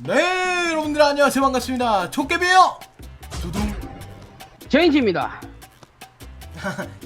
네 여러분들 안녕하세요. 반갑습니다. 족개비요. 두둥. 제인지입니다.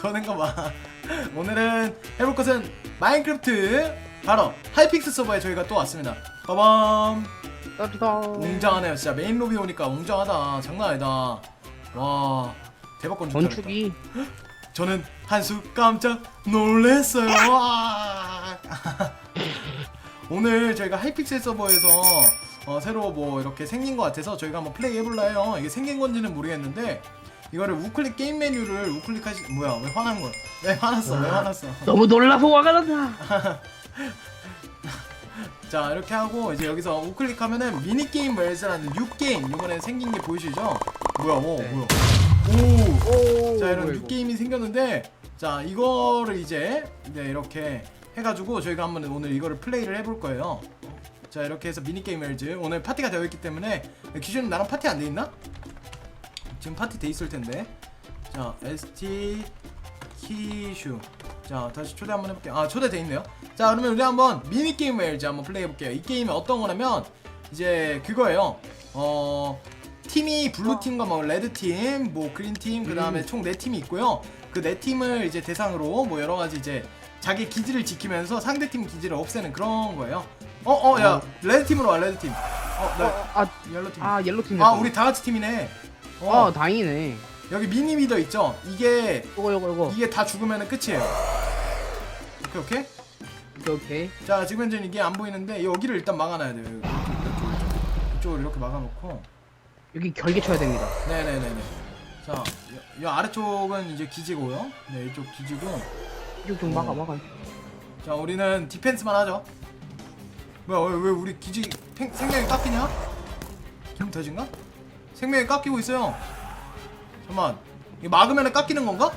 도는 거봐. 오늘은 해볼 것은 마인크래프트 바로 하이픽스 서버에 저희가 또 왔습니다. 빠밤. 웅장하네요 진짜. 메인 로비 오니까 웅장하다. 장난 아니다. 와 대박 건축 건축이? 저는 한수 깜짝 놀랐어요. 와. 오늘 저희가 하이픽셀 서버에서 어, 새로 뭐 이렇게 생긴 것 같아서 저희가 한번 플레이 해볼라 해요. 이게 생긴 건지는 모르겠는데 이거를 우클릭 게임 메뉴를 우클릭하시 뭐야 왜 화난 거야? 왜 화났어? 왜 화났어? 너무 놀라서 화가 난다. 자 이렇게 하고 이제 여기서 우클릭하면은 미니 게임 웰즈라는 뉴 게임 이번에 생긴 게 보이시죠? 뭐야? 오 네. 뭐야? 오. 오. 자 이런 뭐야, 뉴 이거. 게임이 생겼는데 자 이거를 이제 네, 이렇게 해가지고 저희가 한번 오늘 이거를 플레이를 해볼 거예요. 자 이렇게 해서 미니 게임 웰즈 오늘 파티가 되어 있기 때문에 기준 나랑 파티 안 돼 있나? 지금 파티 돼 있을 텐데. 자 ST 키슈. 자 다시 초대 한번 해볼게요. 아 초대 돼 있네요. 자 그러면 우리 한번 미니 게임 웰즈 한번 플레이 해볼게요. 이 게임이 어떤 거냐면 이제 그거예요. 어 팀이 블루 팀과 뭐 레드 팀, 뭐 그린 팀, 그 다음에 총네 팀이 있고요. 그 네 팀을 이제 대상으로 뭐 여러 가지 이제 자기 기지를 지키면서 상대 팀 기지를 없애는 그런 거예요. 어, 어, 야, 어. 레드 팀으로 와, 레드 팀. 어, 나 어, 아, 옐로 팀. 아 옐로 팀. 아, 우리 다 같이 팀이네. 어, 어, 다행이네. 여기 미니 미더 있죠? 이게 요거 요거 요거. 이게 다 죽으면은 끝이에요. 오케이, 오케이. 오케이 오케이. 자, 지금 현재 이게 안 보이는데 여기를 일단 막아놔야 돼요. 여기. 이쪽, 이쪽을 이렇게 막아놓고. 여기 결계 쳐야 됩니다. 네네네네. 자, 이, 이 아래쪽은 이제 기지고요. 네, 이쪽 기지고. 이쪽 좀 막아 막아. 자, 우리는 디펜스만 하죠. 뭐야, 왜, 왜 우리 기지 생, 생명이 깎이냐? 김태진가? 생명이 깎이고 있어요. 잠만, 이거 막으면 깎이는 건가?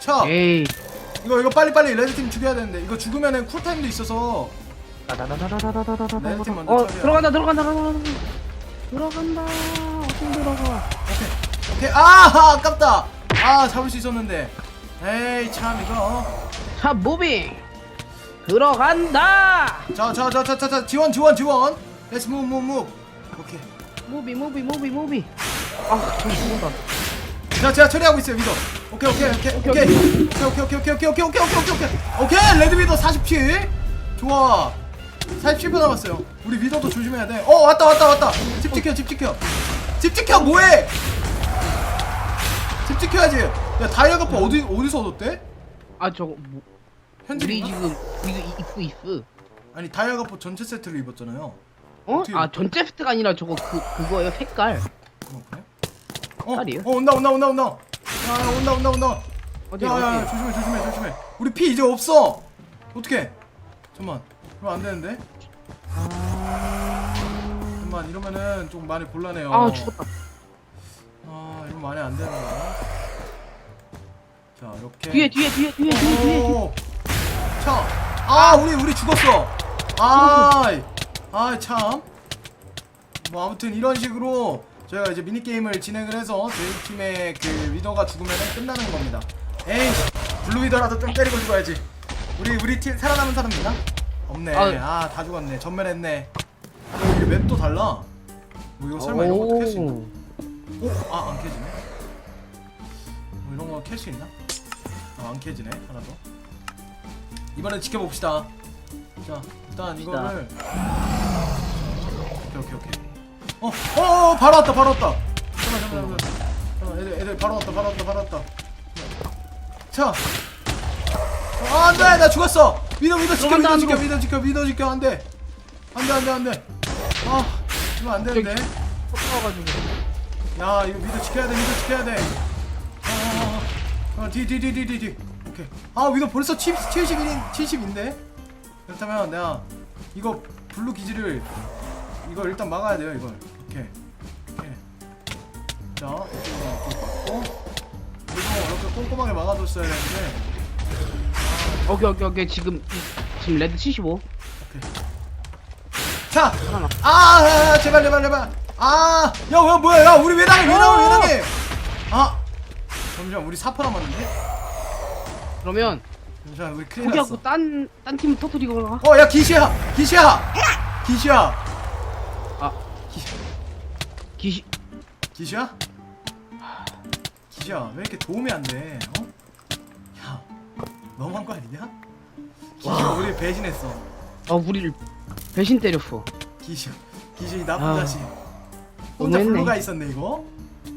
자, 에이. 이거 이거 빨리 빨리 레드팀 죽여야 되는데 이거 죽으면은 쿨타임도 있어서 다다다다다다다다다다. 레드 팀 먼저 어. 들어간다 들어간다 들어간다. 들어간다. 어떻게 들어가? 오케이 아 아깝다 아 잡을 수 있었는데 에이 참 이거. 자 무빙. 들어간다. 자자자자자 지원 지원 지원. 렛츠 무브 무브 무브 오케이. 무비 무비 무비 무비. 아 정신 못다. 자 제가 처리하고 있어요 위도. 오케이 오케이 오케이 오케이 오케이. 오케이. 오케이 오케이 오케이 오케이 오케이 오케이 오케이 오케이. 오케이 레드 위도 47 좋아. 47분 남았어요. 우리 위도도 조심해야 돼어 왔다 왔다 왔다. 집 지켜 집 지켜. 집 지켜 뭐해? 집 지켜야지 야 다이아 가파 어디 어디서 얻었대 아 저거 뭐, 우리 현질인가? 지금 우리 이프 이프. 아니 다이아 가파 전체 세트를 입었잖아요 어? 어떻게- 아 전체 세트가 아니라 저거 그 그거예요 색깔. 어 그래? 어, 딸이에요? 어 온다 온다 온다 온다 야 온다 온다 온다 어디 야야 어디? 조심해 조심해 조심해 우리 피 이제 없어 어떡해 잠만 그럼 안 되는데 잠만 이러면은 좀 많이 곤란해요 아 죽었다. 아 이러면 많이 안 되는 거야 자 이렇게 뒤에 뒤에 뒤에 뒤에 뒤에 뒤에. 오. 자, 아 우리 우리 죽었어. 아, 아 참. 뭐 아무튼 이런 식으로 저희가 이제 미니 게임을 진행을 해서 저희 팀의 그 리더가 죽으면 끝나는 겁니다. 에이, 블루 리더라도 좀 때리고 죽어야지. 우리 우리 팀 살아남은 사람 있나? 없네. 아. 아다 죽었네. 전멸했네. 어, 이게 맵도 달라. 뭐 이거 설마 이런 것도 캘수 있나? 오. 오, 아, 안 캐지네. 뭐 이런 거 캘 수 있나? 아, 안 캐지네. 하나 더. 이번엔 지켜봅시다. 자, 일단 이거를. 오케이, 오케이, 오케이. 어, 어, 어, 바로 왔다, 바로 왔다. 잠깐만, 잠깐만, 잠깐만. 애들, 애들 바로 왔다, 바로 왔다, 바로 왔다. 자. 아, 안 돼, 나 죽었어. 믿어, 믿어, 지켜, 믿어, 지켜, 안 믿어, 지켜, 믿어, 지켜, 안 돼. 안 돼, 안 돼, 안 돼. 아, 이거 안 되는데. 섞어가지고. 야 이거 위도 지켜야 돼 위도 지켜야 돼 어, 어, 뒤, 뒤, 뒤, 뒤, 뒤, 뒤. 오케이. 아, 위도 벌써 70, 71인, 70인데? 그렇다면 내가 이거 블루 기지를 이거 일단 막아야 돼요, 이걸. 오케이. 오케이. 자, 이렇게 막고 그리고 이렇게 꼼꼼하게 막아줬어야 되는데. 오케이 오케이 오케이 지금 이- 지금 레드 75. 자, 하나. 아, 야, 야, 제발, 제발, 제발. 아, 야, 야, 뭐야, 야, 우리 왜 나가, 왜 나가, 왜 나가? 아, 잠시만, 우리 4% 남았는데? 그러면 잠시만 우리 큰일 났어 포기하고 딴 딴 팀 터뜨리고 가. 어야 기시야! 기시야! 기시야! 아. 기시 기시야? 기시야 왜 이렇게 도움이 안 돼 어? 야 너무한 거 아니냐? 기시가 우리 배신했어. 아 우리를 배신 때렸어. 기시 기시 이 나쁜 아, 자식. 혼자 너무했네. 블루가 있었네 이거?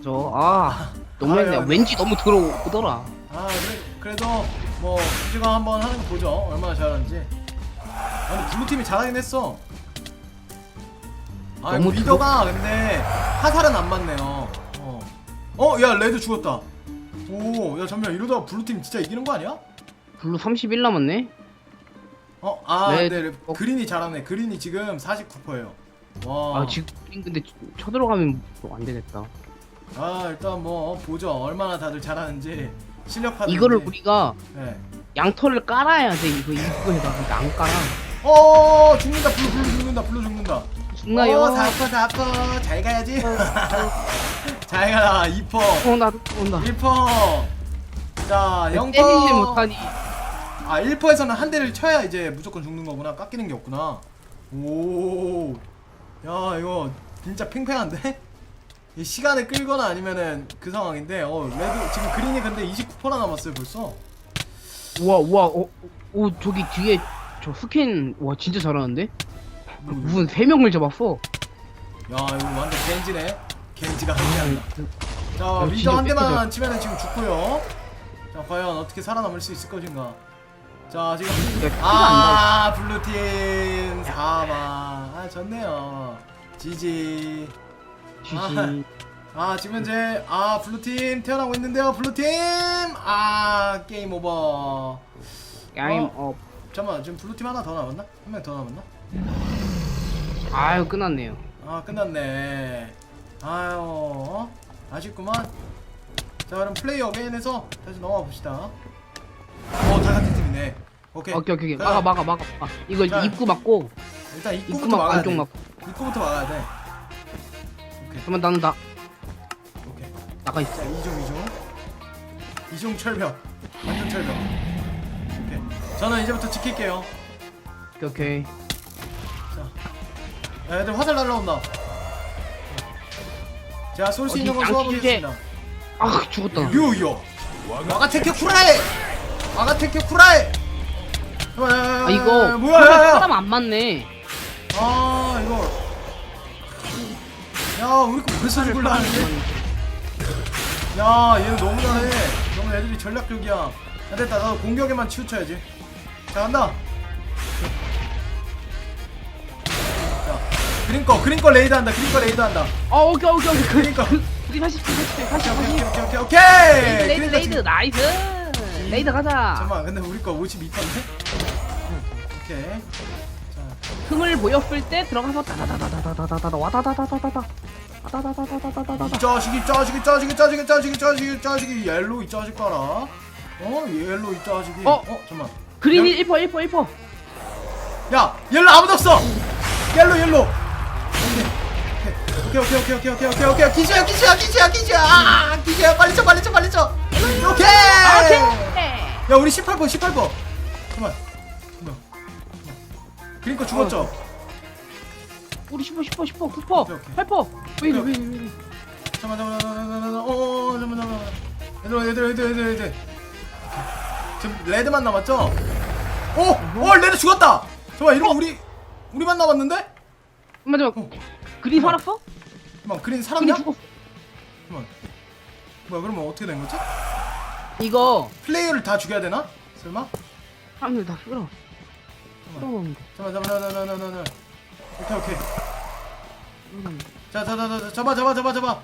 저아 너무 했네. 아, 야, 왠지 너무 들어오더라. 아 그래, 그래도 뭐 기시가 한번 하는 거 보죠 얼마나 잘하는지 아 근데 블루 팀이 잘하긴 했어 아 이거 너무 리더가 근데 화살은 안 맞네요 어. 어, 야, 레드 죽었다. 오, 야, 잠시만, 이러다가 블루 팀 진짜 이기는 거 아니야? 블루 31 남았네. 어, 아, 레드- 네, 어. 그린이 잘하네. 그린이 지금 49%예요. 와. 아 지금 근데 쳐들어가면 뭐안 되겠다. 아, 일단 뭐 보죠. 얼마나 다들 잘하는지 실력 파는. 이거를 우리가 네. 양털을 깔아야 돼. 이거 해봐. 근데 안 깔아. 어, 죽는다. 블루, 블루 죽는다. 블루 죽는다. 죽나요? 어, 4퍼, 4퍼. 잘 가야지. 잘 가라. 2퍼. 어 나도 온다. 1퍼. 자, 0퍼. 때리지 못하니. 아 1퍼에서는 한 대를 쳐야 이제 무조건 죽는 거구나 깎이는 게 없구나 오야 이거 진짜 팽팽한데? 이 시간을 끌거나 아니면은 그 상황인데 어 레드 지금 그린이 근데 29%나 남았어요 벌써. 우와 우와 어, 오 저기 뒤에 저 스캔 와 진짜 잘하는데? 뭐, 무슨 세 명을 잡았어. 야 이거 완전 겐지네. 겐지가 한개한다 자 야, 리더 진짜 한 대만. 치면은 지금 죽고요. 자 과연 어떻게 살아남을 수 있을 것인가. 자 지금 야, 피가 안아 블루팀 4만 아 좋네요. 지지 지지. 아 지금 현재 아 블루팀 태어나고 있는데요 블루팀 아 게임 오버 야임 어. 어. 잠깐만 지금 블루팀 하나 더 남았나? 한 명 더 남았나? 아유 끝났네요. 아 끝났네 아유 어? 아쉽구만 자 그럼 플레이 어게인에서 다시 넘어가 봅시다 어다 같은 팀이네 오케이 오케이 오케이 막아 막아 막아. 막아. 이거 자. 입구 막고 일단 입구 입구부터 막고 막아야 안쪽 돼 막고. 입구부터 막아야 돼 그러면 나는 나 오케이. 나가 있어. 자 이중 이중 이중 철벽. 완전 철벽. 오케이. 저는 이제부터 지킬게요. 오케이 오케이. 자. 야, 애들 화살 날라온다. 제가 쏠수 어디 있는 걸 양치 쏘아보겠습니다. 아 죽었다. 류요 와가테케 쿠라이 와가테케 쿠라이 아 이거. 뭐야 야, 야. 사람 안 맞네. 아 이거 야 우리 거 벌써 죽을라 하는데? 야 얘는 너무 잘해. 너무 애들이 전략적이야. 야 됐다. 나도 공격에만 치우쳐야지. 자 간다. 자 그린거 그린거 레이드 한다. 그린거 레이드 한다. 어 오케이 오케이 오케이. 그, 그러니까. 그 우리 다시 다시 다시. 오케이 다시. 오케이 오케이 오케이. 레이드 그린거 레이드. 지금- 나이스. 레이드 가자. 잠깐만 근데 우리 거 52%인데? 오케이 틈을 보였을 때 들어가서 다다다다다다다다 와다다다다다다 이 자식이 이 자식이 이 자식이 이 자식이 이 자식이 이 자식이 이 자식이 옐로 이 자식 봐라 어 옐로 이 자식이 어? 어 잠깐만 그린이 1퍼 1퍼 1퍼 야 옐로 아무도 없어 옐로 옐로 오케이 오케이 오케이 오케이 오케이 오케이 오케이 기지야 기지야 기지야 기지야 아 기지야 빨리 쳐 빨리 쳐 빨리 쳐 오케이 야 우리 18% 18% 잠깐만 잠깐만 그러니까 죽었죠 우리 10퍼 10퍼 10퍼 오케이, 9퍼 오케이. 8퍼 왜 이래 오케이, 왜이래 왜 이래 잠깐만 잠깐만 잠깐만 잠깐만 어 잠깐만 잠깐만 얘들아 얘들아 얘들아 얘들아 얘들아 지금 레드만 남았죠? 오! 오 레드 죽었다! 잠깐만 이러면 우리 우리만 남았는데? 맞아 어. 그린 살았어? 잠깐만 그린 그린 살았냐? 죽었어 잠깐만 뭐야 그러면 어떻게 된 거지? 이거 플레이어를 다 죽여야 되나? 설마? 사람들 다 잠깐만 끌어오는데 잠깐만 잠깐만 잠깐만 잠깐만 잠깐만 오케이 오케이 끌어오는데. 자, 자, 자, 자, 자, 잡아, 잡아, 잡아, 잡아,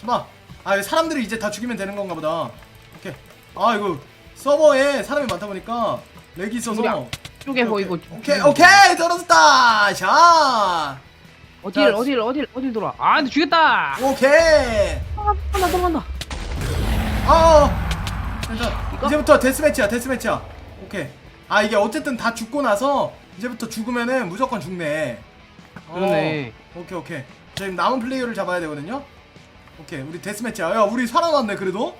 잡아. 아, 이거 사람들이 이제 다 죽이면 되는 건가 보다. 오케이. 아, 이거 서버에 사람이 많다 보니까 렉이 있어서. 쪽에 보이고 오케이, 오케이, 떨어졌다. 자, 어딜 자, 어딜 어딜 어딜 돌아 아 근데 죽였다 오케이. 아 도망간다 도망간다 아, 일단 이거? 이제부터 데스매치야, 데스매치야. 오케이. 아 이게 어쨌든 다 죽고 나서 이제부터 죽으면은 무조건 죽네. 그러네. 어, 오케이 오케이. 지금 남은 플레이어를 잡아야 되거든요? 오케이 우리 데스매치야 아, 우리 살아남네 그래도?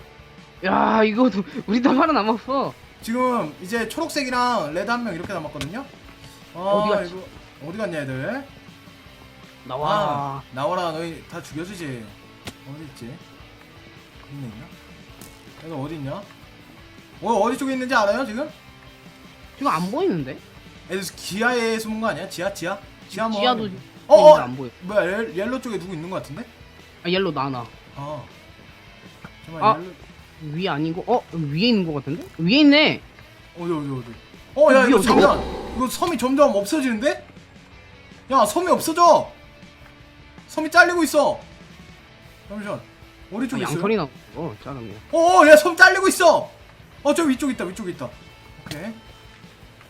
야 이거 두- 우리 다 살아남았어. 지금 이제 초록색이랑 레드 한 명 이렇게 남았거든요? 아, 어디 갔지? 이거 어디 갔냐 애들? 나와. 아, 나와라. 너희 다 죽여주지. 어디 있지? 어디 있냐 얘들 어디 있냐? 어 어디 쪽에 있는지 알아요 지금? 지금 안 보이는데? 애들 지하에 숨은 거 아니야? 지하 지하? 지하 뭐? 지하도 어, 어! 안 보여. 뭐야 옐- 옐로 쪽에 누구 있는 거 같은데? 아 옐로 나나 어. 아 잠깐 아. 옐로 위 아니고 어 위에 있는 것 같은데? 위에 있네. 어디 어디 어디 어야 이거 위에 점점 이거 섬이 점점 없어지는데? 야 섬이 없어져 섬이 잘리고 있어 잠시만 어디 쪽에 아, 있어? 양털이 나고 짜증나. 어야섬 어, 잘리고 있어 어 저 위쪽 있다 위쪽 있다 오케이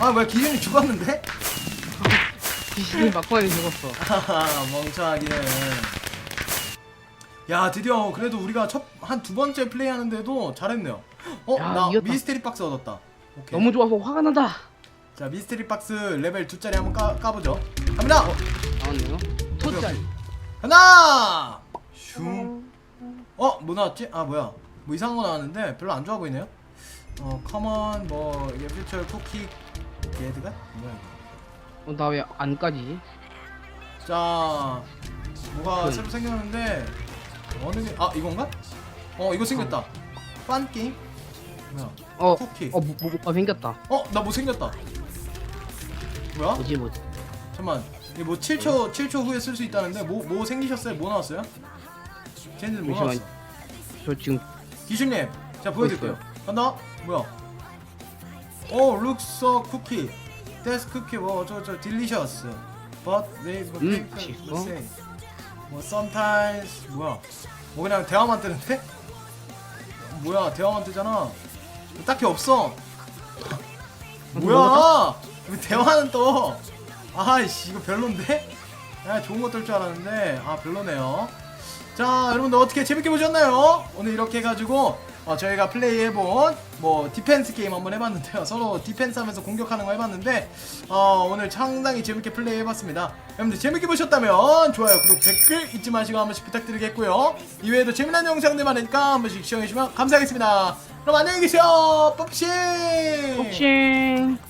아 뭐야 기준이 죽었는데? 귀신이 막판에 죽었어. 하하 멍청하기는 야 드디어 그래도 우리가 첫 한 두 번째 플레이 하는데도 잘했네요. 어? 야, 나 이겼다. 미스테리 박스 얻었다. 오케이. 너무 좋아서 화가 난다. 자 미스테리 박스 레벨 2짜리 한번 까, 까보죠. 갑니다! 나왔네요. 토짜리. 하나! 슝 어? 뭐 나왔지? 아 뭐야. 뭐 이상한 거 나왔는데 별로 안 좋아 보이네요. 어 커먼 뭐 이게 퓨처 쿠키 게드가? 뭐야 이거 어, 나 왜 안 까지 자 뭐가 그- 새로 생겼는데 어느 게 아 이건가? 어 이거 생겼다 판 게임 뭐야 어, 쿠키. 어, 뭐, 뭐, 뭐가 생겼다. 어 나 뭐 생겼다 뭐야? 뭐지, 뭐지? 잠만 이게 뭐 7초 7초 후에 쓸 수 있다는데 뭐 뭐 생기셨어요? 뭐 나왔어요? 쟤네들 뭐 잠시만. 나왔어? 저 지금, 기준님 자 보여드릴게요 간다 뭐야 오 룩서 쿠키 데스 쿠키 뭐 어쩌고저쩌고 딜리셔스 but they 음, make 맛있어. the same 뭐 sometimes 뭐야? 뭐 그냥 대화만 뜨는데? 뭐야 대화만 뜨잖아. 딱히 없어. 뭐야? 왜 대화는 떠? 아이씨 이거 별론데? 야 좋은 거뜰줄 알았는데. 아 별로네요. 자 여러분들 어떻게 재밌게 보셨나요? 오늘 이렇게 해가지고 어, 저희가 플레이해본 뭐 디펜스 게임 한번 해봤는데요. 서로 디펜스 하면서 공격하는 거 해봤는데 어, 오늘 상당히 재밌게 플레이해봤습니다. 여러분들 재밌게 보셨다면 좋아요 구독 댓글 잊지 마시고 한 번씩 부탁드리겠고요. 이외에도 재미난 영상들 많으니까 한 번씩 시청해주시면 감사하겠습니다. 그럼 안녕히 계세요. 뻑싱 복싱!